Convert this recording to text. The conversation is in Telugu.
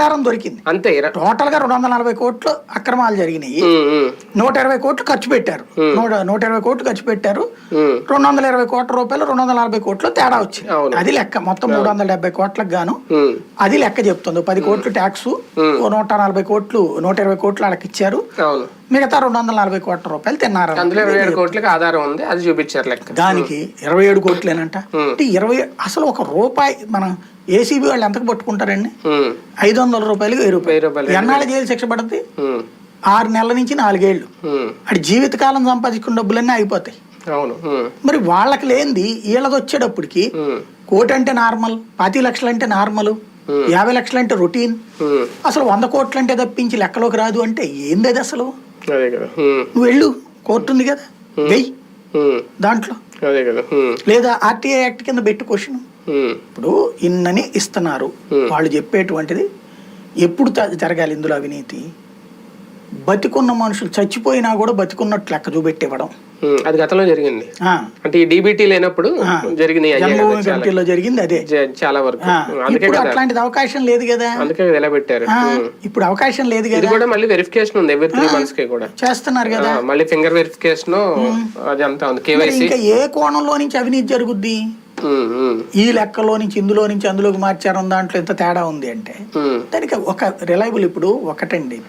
ఆధారం దొరికింది. అంతే టోటల్గా రెండు వందల నలభై కోట్లు అక్రమాలు జరిగినాయి. నూట ఇరవై కోట్లు ఖర్చు పెట్టారు. నూట నూట ఇరవై కోట్లు ఖర్చు పెట్టారు. రెండు వందల ఇరవై కోట్ల రూపాయలు రెండు వందల నలభై కోట్లు తేడా వచ్చింది. అది లెక్క. మొత్తం మూడు వందల డెబ్బై కోట్లకు గాను అది లెక్క చెప్తుంది. పది కోట్లు ట్యాక్స్ నూట నలభై కోట్లు నూట ఇరవై కోట్లు వాళ్ళకి ఇచ్చారు. మిగతా రెండు వందల నలభై కోట్ల రూపాయలు తిన్నారు అందులో ఇరవై ఏడు కోట్లకి ఆధారం ఉంది అది చూపించారు లెక్క. దానికి ఇరవై ఏడు కోట్లేనంట. అంటే ఇరవై అసలు ఒక రూపాయి మనం ఏసీబీ వాళ్ళు ఎంతకు పట్టుకుంటారండి? ఐదు వందల రూపాయలకి వెయ్యి రూపాయలు. రూపాయలు ఎన్నాళ్ళు జైలు శిక్ష పడుతుంది ఆరు నెలల నుంచి నాలుగేళ్ళు ఉమ్, అటు జీవితకాలం సంపాదించుకున్న డబ్బులన్నీ అయిపోతాయి అవును. మరి వాళ్ళకి లేనిది వీళ్ళది వచ్చేటప్పటికి కోటి అంటే నార్మల్ పాతి లక్షలు అంటే నార్మల్ యాభై లక్షలు అంటే రొటీన్ అసలు వంద కోట్లు అంటే తప్పించి లెక్కలోకి రాదు అంటే ఏంది అది అసలు నువ్వు వెళ్ళు. కోర్టు ఉంది కదా. వెయ్యి. దాంట్లో. లేదా ఆర్టీఐ యాక్ట్ కింద పెట్టి క్వశ్చన్. ఇప్పుడు ఇన్నని ఇస్తున్నారు. వాళ్ళు చెప్పేటువంటిది ఎప్పుడు జరగాలి ఇందులో అవినీతి? బతికున్న మనుషులు చచ్చిపోయినా కూడా బతికున్నట్లు లెక్క చూపెట్టివ్వడం. అది గతంలో జరిగింది. అంటే ఈ డీబీటీ లేనప్పుడు జరిగింది. కమిటీలో జరిగింది అదే. చాలా వరకు. ఇప్పుడు అట్లాంటిది అవకాశం లేదు కదా. అందుకే ఇలా పెట్టారు. ఇప్పుడు అవకాశం లేదు కదా. కూడా మళ్ళీ వెరిఫికేషన్ ఉంది ఎవరి త్రీ మంత్స్కి కూడా. చేస్తున్నారు కదా. మళ్ళీ ఫింగర్ వెరిఫికేషన్ అది అంతా ఉంది. కేవైసీ ఇంకా ఏ కోణంలో నుంచి అవినీతి జరుగుద్ది? ఈ లెక్కలో నుంచి ఇందులో నుంచి అందులోకి మార్చారు దాంట్లో ఎంత తేడా ఉంది అంటే దానికి ఒక రిలయబుల్ ఇప్పుడు ఒకటండి.